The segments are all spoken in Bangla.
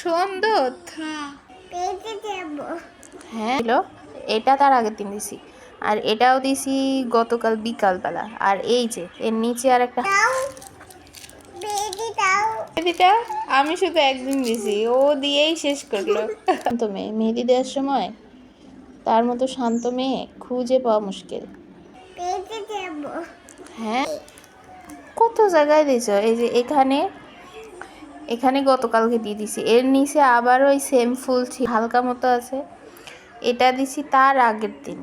সুন্দর হ্যাঁ। হ্যাঁ এটা তার আগের দিন দিছি। আর এটাও দিছি গতকাল বিকালবেলা। আর এই যে এর নিচে আর একটা মেহেদিটা আমি শুধু একদিন দিছি। ও দিয়েই শেষ করল। শান্ত মেয়ে মেহেদি দেওয়ার সময় তার মতো শান্ত মেয়ে খুঁজে পাওয়া মুশকিল। হ্যাঁ। কত জায়গায় দিছ? এই যে এখানে এখানে গতকালকে দিয়ে দিছি। এর নিচে আবার ওই সেম ফুল হালকা মতো আছে। এটা দিছি তার আগের দিন।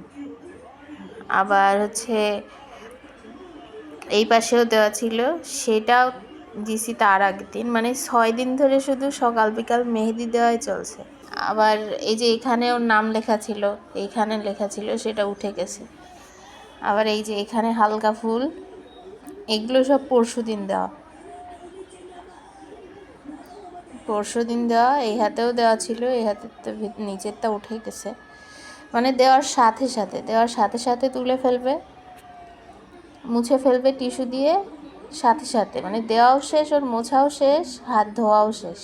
আবার হচ্ছে এই পাশেও দেওয়া ছিল, সেটাও দিছি তার আগের দিন। মানে ছয় দিন ধরে শুধু সকাল বিকাল মেহেদি দেওয়াই চলছে। আবার এই যে এখানে ওর নাম লেখা ছিল এইখানে লেখা ছিল, সেটা উঠে গেছে। আবার এই যে এখানে হালকা ফুল, এগুলো সব পরশু দিন দেওয়া। পরশু দিন দেওয়া, এই হাতেও দেওয়া ছিল, এই হাতের তো নিচেরটা উঠে গেছে। মানে দেওয়ার সাথে সাথে, দেওয়ার সাথে সাথে তুলে ফেলবে, মুছে ফেলবে টিস্যু দিয়ে সাথে সাথে। মানে দেওয়াও শেষ, ওর মোছাও শেষ, হাত ধোয়াও শেষ।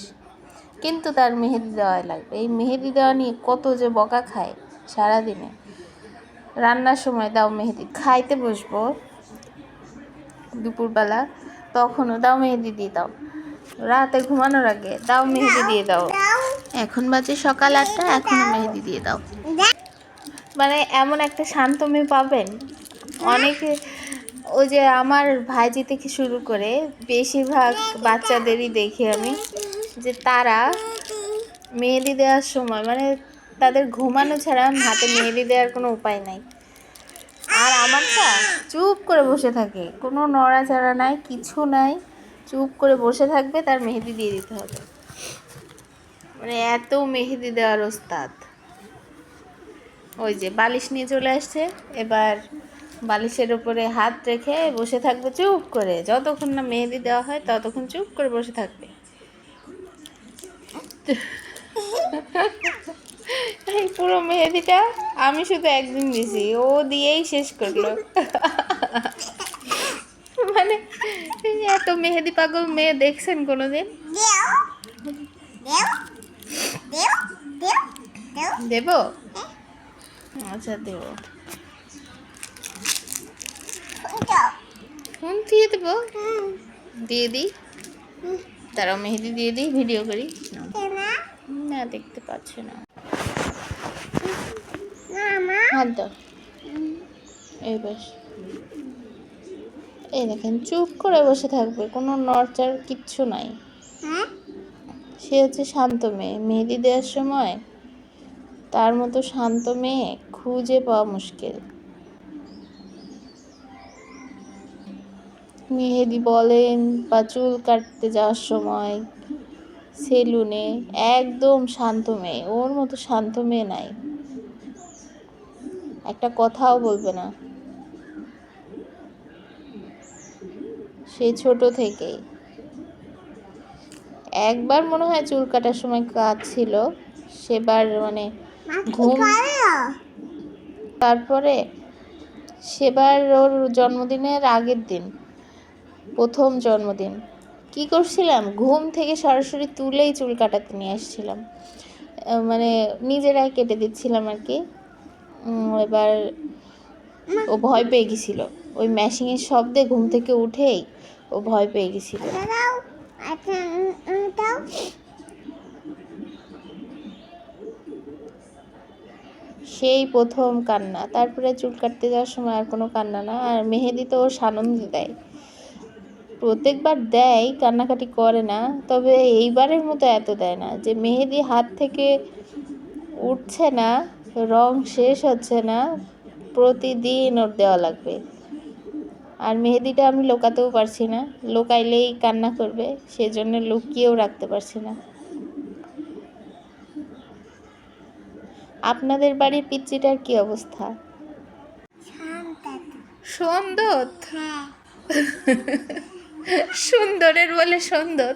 কিন্তু তার মেহেদি দেওয়াই লাগবে। এই মেহেদি দেওয়া নিয়ে কত যে বকা খায় সারাদিনে। রান্নার সময় দাও মেহেদি, খাইতে বসবো দুপুরবেলা, তখনও দাও মেহেদি দিয়ে দাও। রাতে ঘুমানোর আগে দাও মেহেদি দিয়ে দাও। এখন বাজে সকাল আটটা, এখনও মেহেদি দিয়ে দাও। দাও মানে এমন একটা শান্ত মেয়ে পাবেন। অনেকে ওই যে আমার ভাইজি থেকে শুরু করে বেশিরভাগ বাচ্চাদেরই দেখি আমি, যে তারা মেহেদি দেওয়ার সময় মানে তাদের ঘুমানো ছাড়া হাতে মেহেদি দেওয়ার কোনো উপায় নাই। আর আমারটা চুপ করে বসে থাকে। কোনো নড়াচড়া নাই, কিছু নাই। চুপ করে বসে থাকবে, তার মেহেদি দিয়ে দিতে হবে। মানে এত মেহেদি দেওয়ার ওস্তাদ। ওই যে বালিশ নিয়ে চলে আসছে, এবার বালিশের উপরে হাত রেখে বসে থাকবে চুপ করে। যতক্ষণ না মেহেদি দেওয়া হয়, ততক্ষণ চুপ করে বসে থাকবে। এই পুরো মেহেদিটা আমি শুধু একদিন দিছি ও দিয়েই শেষ করল। এত মেহেদি পাগল মেয়ে দেখছেন কোনোদিন? দেবো? আচ্ছা দেবো। ফোন দিয়ে দেবো? দিয়ে দিই। তারাও মেহেদি দিয়ে দিই ভিডিও করি। না। দেখতে পাচ্ছে না। হাত দাও। এই বেশ এই দেখেন চুপ করে বসে থাকবে কোনো নড়চার কিচ্ছু নাই। হ্যাঁ? সে হচ্ছে শান্ত মেয়ে মেহেদি দেওয়ার সময় তার মতো শান্ত মেয়ে খুঁজে পাওয়া মুশকিল। মেহেদি বলেন বা চুল কাটতে যাওয়ার সময় সেলুনে একদম শান্ত মেয়ে ওর মতো শান্ত মেয়ে নাই। একটা কথাও বলবে না। সেই ছোট থেকেই। একবার মনে হয় চুল কাটার সময় কাজ ছিল সেবার মানে ঘুম তারপরে সেবার ওর জন্মদিনের আগের দিন প্রথম জন্মদিন। কি করছিলাম? ঘুম থেকে সরাসরি তুলেই চুল কাটাতে নিয়ে আসছিলাম। মানে নিজেরাই কেটে দিচ্ছিলাম আর কি। এবার ও ভয় পেয়ে গেছিল। ওই ম্যাশিংয়ের শব্দে ঘুম থেকে উঠেই ও ভয় পেয়ে গেছিল। সেই প্রথম কান্না। তারপরে চুল কাটতে যাওয়ার সময় আর কোনো কান্না না, আর মেহেদি তো ওর সানন্দ দেয়। প্রত্যেকবার দেয়, কান্নাকাটি করে না, তবে এইবারের মতো এত দেয় না যে মেহেদি হাত থেকে উঠছে না, রং শেষ হচ্ছে না, প্রতিদিন ওর দেওয়া লাগবে। আর মেহেদিটা আমি লোকাতেও পারছি না। লোকাইলেই কান্না করবে সেই জন্য লুকিয়েও রাখতে পারছি না। আপনাদের বাড়ির পিচ্চিটার কি অবস্থা? সুন্দর হ্যাঁ। সুন্দরের বলে সুন্দর